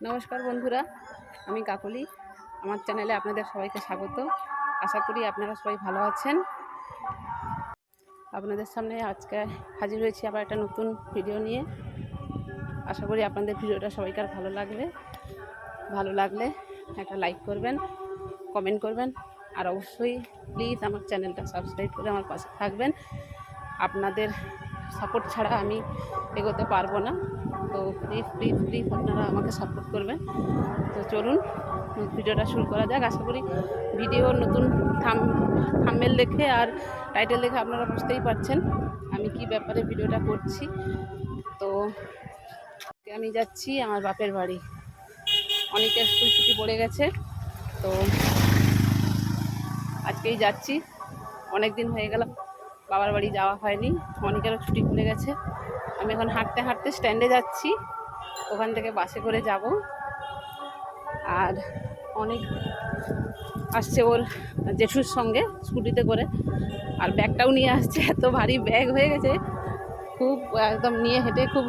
নমস্কার বন্ধুরা, আমি কাকলি। আমার চ্যানেলে আপনাদের সবাইকে স্বাগত। আশা করি আপনারা সবাই ভালো আছেন। আপনাদের সামনে আজকে হাজির হয়েছি আবার একটা নতুন ভিডিও নিয়ে। আশা করি আপনাদের ভিডিওটা সবাইকার ভালো লাগবে ভালো লাগলে একটা লাইক করবেন কমেন্ট করবেন। আর অবশ্যই প্লিজ আমার চ্যানেলটা সাবস্ক্রাইব করে আমার পাশে থাকবেন। আপনাদের সাপোর্ট ছাড়া আমি এগোতে পারব না। তো প্লিজ প্লিজ প্লিজ আপনারা আমাকে সাপোর্ট করবেন। তো চলুন, ভিডিওটা শুরু করা যাক। আশা করি ভিডিওর নতুন থাম থাম্বেল দেখে আর টাইটেল দেখে আপনারা বুঝতেই পারছেন আমি কি ব্যাপারে ভিডিওটা করছি। তো আমি যাচ্ছি আমার বাপের বাড়ি। অনেকের স্কুল ছুটি পড়ে গেছে, তো আজকেই যাচ্ছি। অনেক দিন হয়ে গেল, বাবার বাড়ি যাওয়া হয়নি, অনেকেরও ছুটি পড়ে গেছে। আমি এখন হাঁটতে হাঁটতে স্ট্যান্ডে যাচ্ছি। ওখান থেকে বাসে করে যাব। আর অনেক আসছে ওর জেঠুর সঙ্গে স্কুটিতে করে। আর ব্যাগটাও নিয়ে আসছে, এত ভারী ব্যাগ হয়ে গেছে। খুব একদম নিয়ে হেঁটে খুব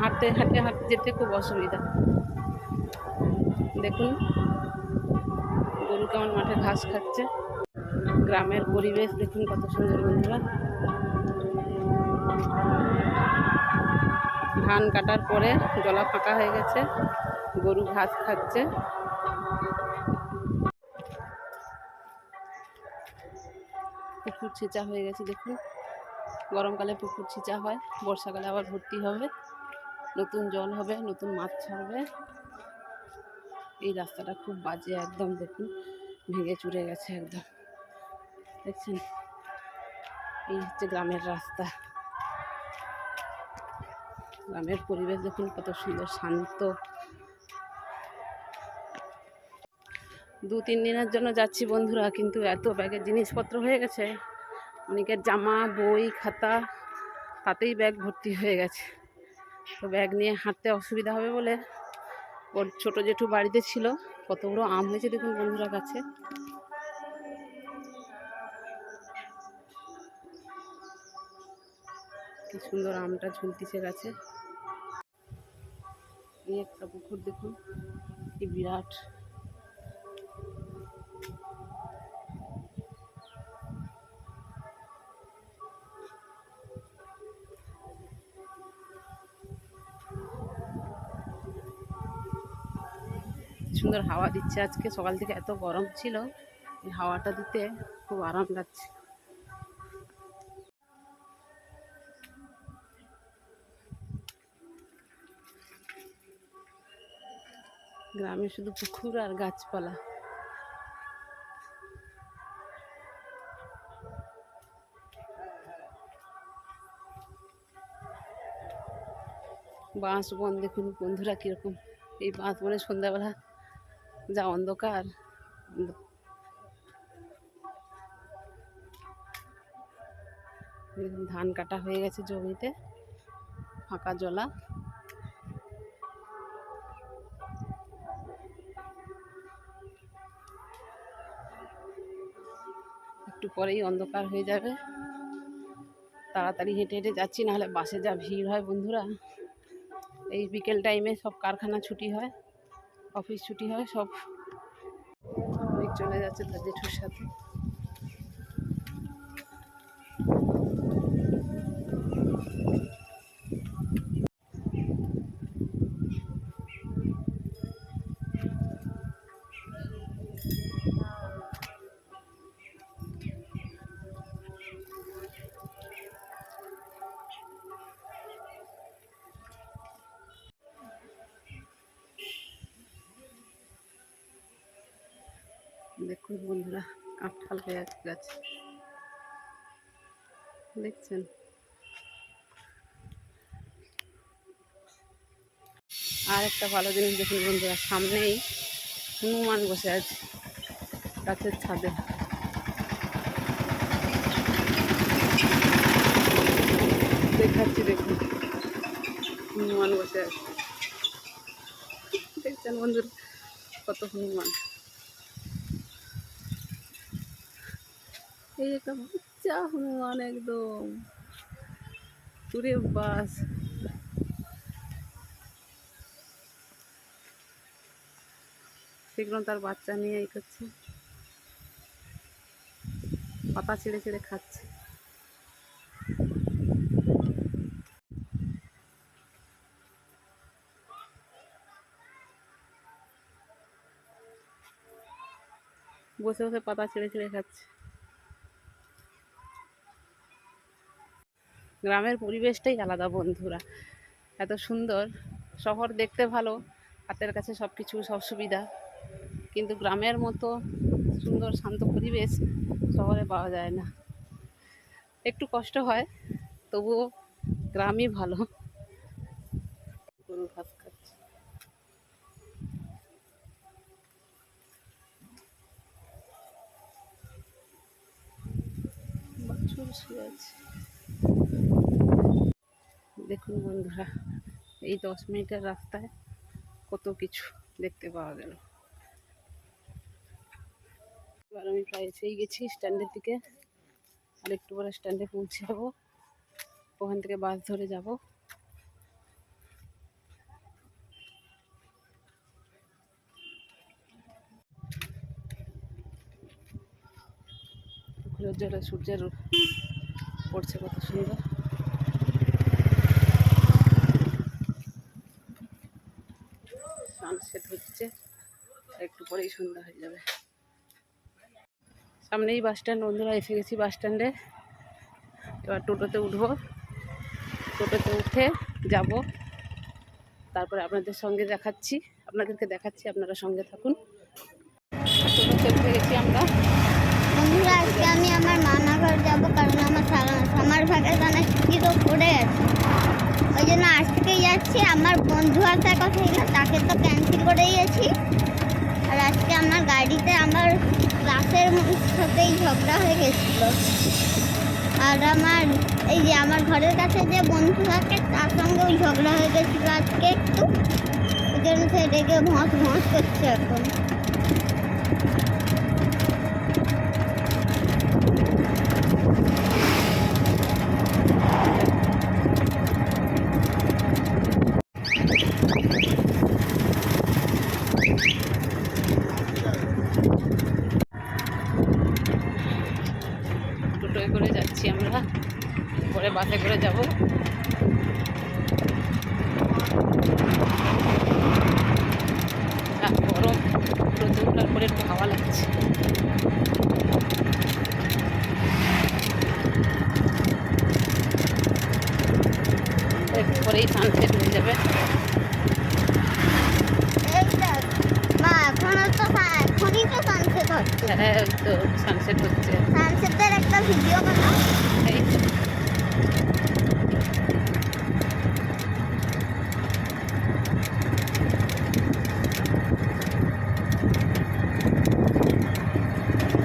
হাঁটতে হাঁটতে হাঁটতে যেতে খুব অসুবিধা। দেখুন, গরু কেমন মাঠে ঘাস খাচ্ছে। গ্রামের পরিবেশ দেখুন কত সুন্দর বন্ধুরা। ধান কাটার পরে জলা ফাঁকা হয়ে গেছে, গরু ঘাস খাচ্ছে। পুকুর ছেঁচা হয়ে গেছে, দেখুন। গরমকালে পুকুর ছেঁচা হয়, বর্ষাকালে আবার ভর্তি হবে। নতুন জল হবে, নতুন মাছ ছাড়বে। এই রাস্তাটা খুব বাজে একদম, দেখুন। ভেঙে চুরে গেছে একদম। দেখছেন? এই হচ্ছে গ্রামের রাস্তা। গ্রামের পরিবেশ দেখুন কত সুন্দর, শান্ত। দু তিন দিনের জন্য যাচ্ছি বন্ধুরা, কিন্তু এত ব্যাগের জিনিসপত্র হয়ে গেছে। অনেকের জামা, বই, খাতা, তাতেই ব্যাগ ভর্তি হয়ে গেছে। তো ব্যাগ নিয়ে হাঁটতে অসুবিধা হবে বলে ওর ছোটো জেঠু বাড়িতে ছিল, কত বড় আম হয়েছে দেখুন বন্ধুরা কাছে। কি সুন্দর আমটা ঝুলতিছে গাছে। এই একটা পুকুর দেখুন, কি বিরাট। সুন্দর হাওয়া দিচ্ছে আজকে, সকাল থেকে এত গরম ছিল, এই হাওয়াটা দিতে খুব আরাম লাগছে। গ্রামে শুধু পুকুর আর গাছপালা। বাঁশ বন দেখুন বন্ধুরা কীরকম। এই বাঁশ বনে সন্ধ্যাবেলা যা অন্ধকার। ধান কাটা হয়ে গেছে জমিতে, ফাঁকা জলা। একটু পরেই অন্ধকার হয়ে যাবে। তাড়াতাড়ি হেঁটে হেঁটে যাচ্ছি, নাহলে বাসে যা ভিড় হয় বন্ধুরা। এই বিকেল টাইমে সব কারখানা ছুটি হয় অফিস ছুটি হয় সব। চলে যাচ্ছে তার জেঠুর সাথে। দেখুন বন্ধুরা, কাঁঠাল গাছে। দেখছেন? আর একটা ভালো জিনিস দেখুন বন্ধুরা, সামনেই হনুমান বসে আছে গাছের ছাদে। দেখাচ্ছি দেখুন, হনুমান বসে আছে। দেখছেন বন্ধুরা, কত হনুমান। এই একটা বাচ্চা হনুমান একদম পুরে বাস। সেগুলো তার বাচ্চা নিয়ে এই করছে। পাতা ছেড়ে ছেড়ে খাচ্ছে। বসে বসে পাতা ছেড়ে ছেড়ে খাচ্ছে। গ্রামের পরিবেশটাই আলাদা, বন্ধুরা। এত সুন্দর। শহর দেখতে ভালো, হাতের কাছে সব কিছু সব সুবিধা কিন্তু গ্রামের মতো সুন্দর, শান্ত পরিবেশ শহরে পাওয়া যায় না। একটু কষ্ট হয়, তবুও গ্রামই ভালো। গরু ঘাস আছে। দেখুন বন্ধুরা, এই দশ মিনিটের রাস্তায় কত কিছু দেখতে পাওয়া গেল। এবার আমি প্রায় এসেই গেছি স্ট্যান্ডের দিকে, আর একটু পরে স্ট্যান্ডে পৌঁছে যাব। ওখান থেকে বাস ধরে যাব। জলে সূর্যের পড়ছে কত সুন্দর। সানসেট হচ্ছে। একটু পরেই সন্ধ্যা হয়ে যাবে। সামনেই বাস স্ট্যান্ড, বন্ধুরা, এসে গেছি বাস স্ট্যান্ডে। এবার টোটোতে উঠবো। টোটোতে উঠে যাব। তারপরে আপনাদের সঙ্গে দেখাচ্ছি। আপনাদেরকে দেখাচ্ছি, আপনারা সঙ্গে থাকুন। টোটোতে উঠে গেছি আমরা। আজকে আমি আমার মামা ঘর যাব কারণ আমার সামার ভ্যাকেশনে ছুটি তো পড়ে গেছে। ওই জন্য আজ থেকেই যাচ্ছি। আমার বন্ধু আসার কথা তাকে তো ক্যান্সেল করে দিয়েছি আর আজকে আমার গাড়িতে আমার ক্লাসের সাথেই ঝগড়া হয়ে গেছিল। আর আমার, এই যে আমার ঘরের কাছে যে বন্ধু থাকে, তার সঙ্গেও ঝগড়া হয়ে গেছিল আজকে একটু। ওই জন্য সে রেগে ভস ভস করছে এখন টোটোয় করে যাচ্ছি আমরা পরে বাসে করে যাব আর গরম রোদে ওঠার পরে একটু হাওয়া লাগছে একটু পরেই সানসেট হয়ে যাবে এই দেখ, মা এখনও তো সা- এখনই তো সানসেট হচ্ছে হ্যাঁ ওই তো সানসেট হচ্ছে সানসেটের একটা ভিডিও বানাও এই তো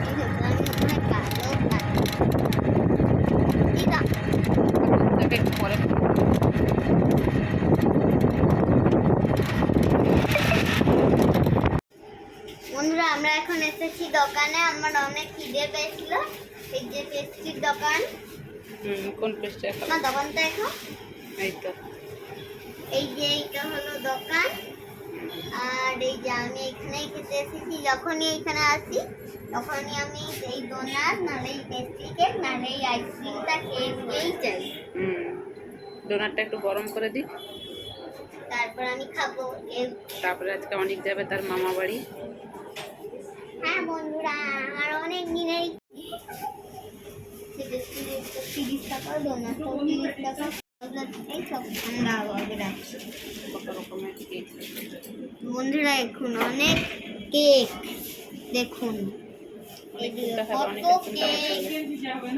এই দেখো, আমি মনে হয় কাজও পারি। দিদা, তাকে একটু পরে বন্ধুরা আমরা এখন এসেছি দোকানে আমার অনেক খিদে পেয়েছিল। এই যে পেস্ট্রির দোকান। হুম, কোন পেস্টটা আমার দোকানটা এখন। এই তো। এই যে এইটা হলো দোকান। আর এই যে আমি এখানেই খেতে এসেছি যখনই এখানে আসি তখনই আমি এই ডোনাট নাহলে এই পেস্ট্রি কেক নাহলে এই আইসক্রিমটা খেয়ে নিয়েই চাই হুম ডোনাটটা একটু গরম করে দিই। তারপর আমি খাব। তারপরে আজকে অনেক যাবে তার মামা বাড়ি হ্যাঁ বন্ধুরা আমার অনেক দিনের তিরিশ টাকা ডোনাটটাও তিরিশ টাকা বন্ধুরা এখন অনেক কেক, দেখুন।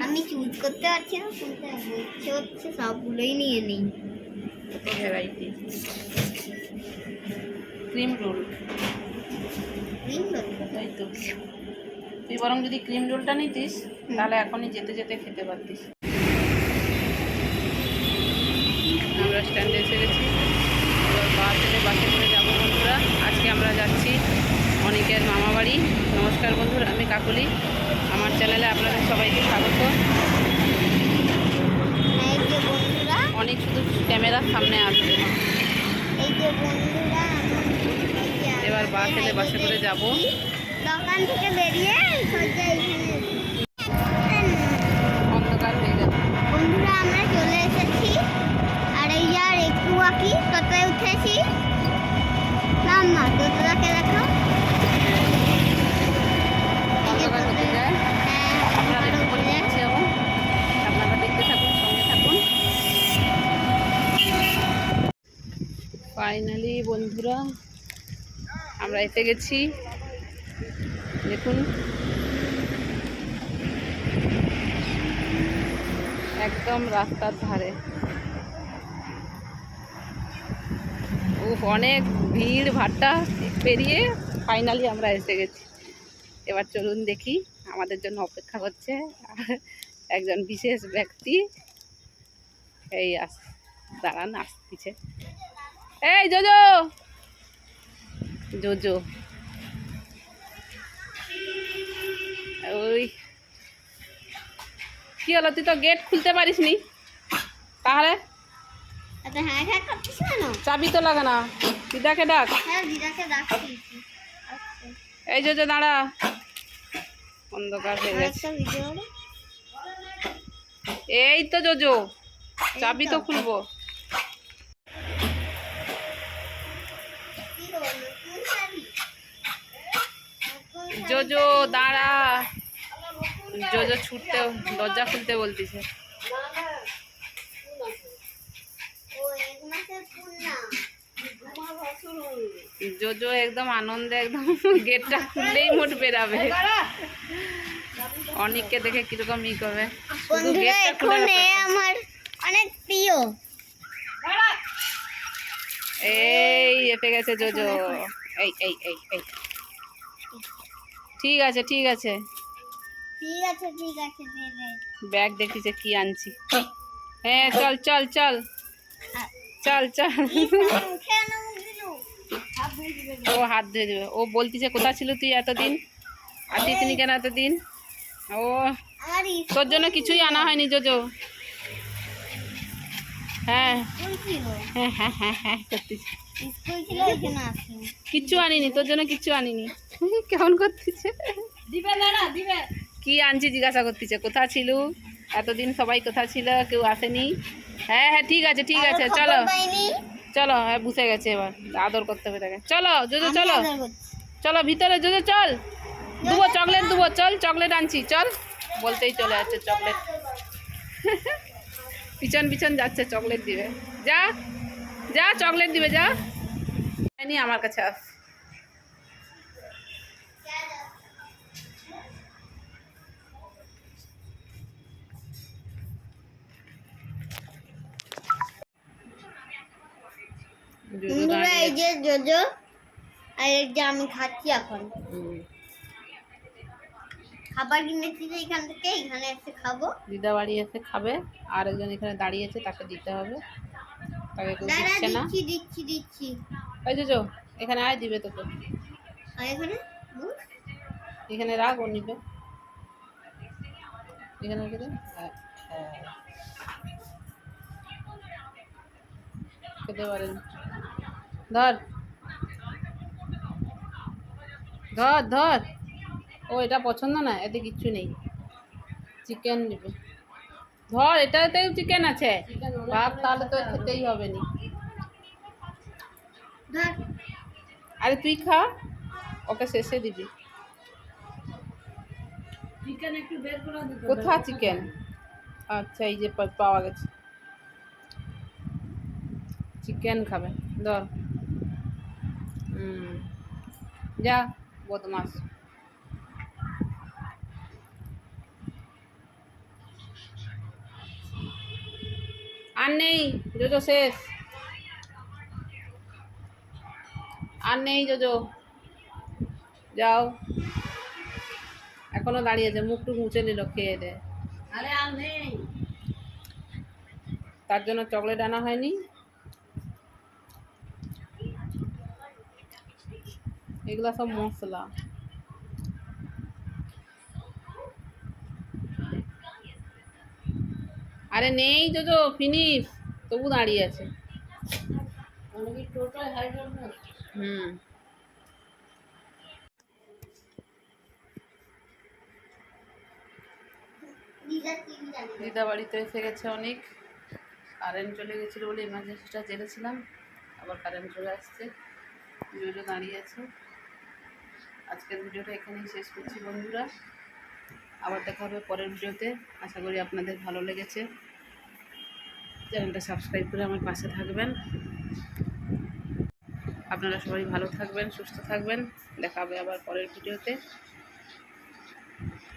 আমি চুজ করতে পারছি না কোনটা ইচ্ছে হচ্ছে, সবগুলোই নিয়ে নিই। ভ্যারাইটি ক্রিম রোল তাই তো। তুই বরং যদি ক্রিম রোলটা নিতিস তাহলে এখনই যেতে যেতে খেতে পারতিস। আমরা স্ট্যান্ডে এসে গেছি। এবার বাস এলে বাসে করে যাব বন্ধুরা। আজকে আমরা যাচ্ছি অনেকের মামা বাড়ি। নমস্কার বন্ধুরা আমি কাকলি। আমার চ্যানেলে আপনাদের সবাইকে স্বাগত। অনেক শুধু ক্যামেরার সামনে আসবে। এই যে বন্ধুরা এবার বাস এলে বাসে করে যাব। দোকান থেকে বেরিয়ে অন্ধকার হয়ে বন্ধুরা আমরা চলে এসেছি। আর এই আর একটু বাকি টোটোয় উঠেছি। নাম মা টোটোটাকে দেখো। অন্ধকার হতে যায়। হ্যাঁ, থাকুন ফাইনালি বন্ধুরা আমরা এসে গেছি। দেখুন। একদম রাস্তার ধারে। ও অনেক ভিড়, ভাট্টা পেরিয়ে ফাইনালি আমরা এসে গেছি। এবার চলুন দেখি আমাদের জন্য অপেক্ষা করছে একজন বিশেষ ব্যক্তি। এই আস, দাঁড়ান, আসতেছে। এই, জোজো! জোজো। ওই। কি হলো তুই তো গেট খুলতে পারিস নি তাহলে? এত হ্যাঁ হ্যাঁ চাবি তো লাগে না। দিদাকে ডাক। হ্যাঁ আচ্ছা। এই জোজো দাঁড়া। অন্ধকার হয়ে গেছে। এই তো জোজো। চাবি তো। খুলবো। জোজো দাঁড়া। জোজো ছুটতে দরজা খুলতে বলতিছে। জোজো একদম আনন্দে একদম গেটটা খুললেই মোট বেরাবে। অনেককে দেখে কীরকম ই করবে। আমার অনেক প্রিয়। এই এসে গেছে জোজো। এই এই এই এই। ঠিক আছে ঠিক আছে। ঠিক আছে ঠিক আছে ব্যাগ দেখিছে কি আনছি। হ্যাঁ চল চল চল। চল চল। ও হাত ধুয়ে দেবে। ও বলতিছে কোথায় ছিল তুই এতদিন? আসিস নি কেন এতদিন? ও তোর জন্য কিছুই আনা হয়নি জোজো। হ্যাঁ। হ্যাঁ হ্যাঁ হ্যাঁ হ্যাঁ করতিছে। কিচ্ছু আনিনি তোর জন্য কিচ্ছু আনিনি। কেমন করতিছে? দিবে কি আনছি জিজ্ঞাসা করতিছে কোথা ছিল? এতদিন সবাই কোথা ছিল কেউ আসেনি। হ্যাঁ হ্যাঁ ঠিক আছে ঠিক আছে চলো। চলো হ্যাঁ বুঝে গেছে এবার আদর করতে হবে তাকে। চলো জোজো চলো। চলো ভিতরে জোজো চল। দুবো চকলেট দুবো চল চকলেট আনছি চল। বলতেই চলে যাচ্ছে চকলেট। পিছন পিছন যাচ্ছে চকলেট দিবে। যা। যা চকলেট দিবে যা। নি আমার কাছে আস। এই যে জোজো আর এই যে আমি খাচ্ছি এখন। খাবার কিনেছি যে এখান থেকে এখানে এসে খাব। দিদা বাড়ি এসে খাবে আর একজন এখানে দাঁড়িয়েছে তাকে দিতে হবে। তাকে কেউ দিচ্ছে না। দিচ্ছি দিচ্ছি দিচ্ছি। ওই যে এখানে আয় দিবে তোকে। এখানে? এখানে রাখ ও নিবে। এখানে রেখে দে হ্যাঁ, হ্যাঁ। খেতে পারেন ধর। ধর ধর। ও এটা পছন্দ না এতে কিচ্ছু নেই। চিকেন নেবে। ধর এটাতেও চিকেন আছে। ভাব তাহলে তো খেতেই হবে না। আরে তুই খা ওকে শেষে দিবি। কোথা চিকেন আচ্ছা এই যে পাওয়া গেছে। চিকেন খাবে ধর। হুম যা বদমাস নেই জোজো শেষ আর নেই জোজো যাও। এখনও দাঁড়িয়ে আছে মুখ টুক মুছে নিল খেয়ে দে আরে নেই। তার জন্য চকলেট আনা হয়নি। এগুলা সব মশলা। আরে নেই তো তো ফিনিশ। তবু দাঁড়িয়ে আছে। হুম। দিদা বাড়িতে এসে গেছে অনেক। কারেন্ট চলে গেছিল বলে ইমার্জেন্সিটা জেনেছিলাম। আবার কারেন্ট চলে আসছে। ভিডিওটা দাঁড়িয়ে আছে। আজকের ভিডিওটা এখানেই শেষ করছি বন্ধুরা। আবার দেখা হবে পরের ভিডিওতে। আশা করি আপনাদের ভালো লেগেছে। চ্যানেলটা সাবস্ক্রাইব করে আমার পাশে থাকবেন। আপনারা সবাই ভালো থাকবেন, সুস্থ থাকবেন। দেখা হবে আবার পরের ভিডিওতে।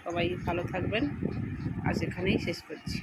সবাই ভালো থাকবেন। আজ এখানেই শেষ করছি।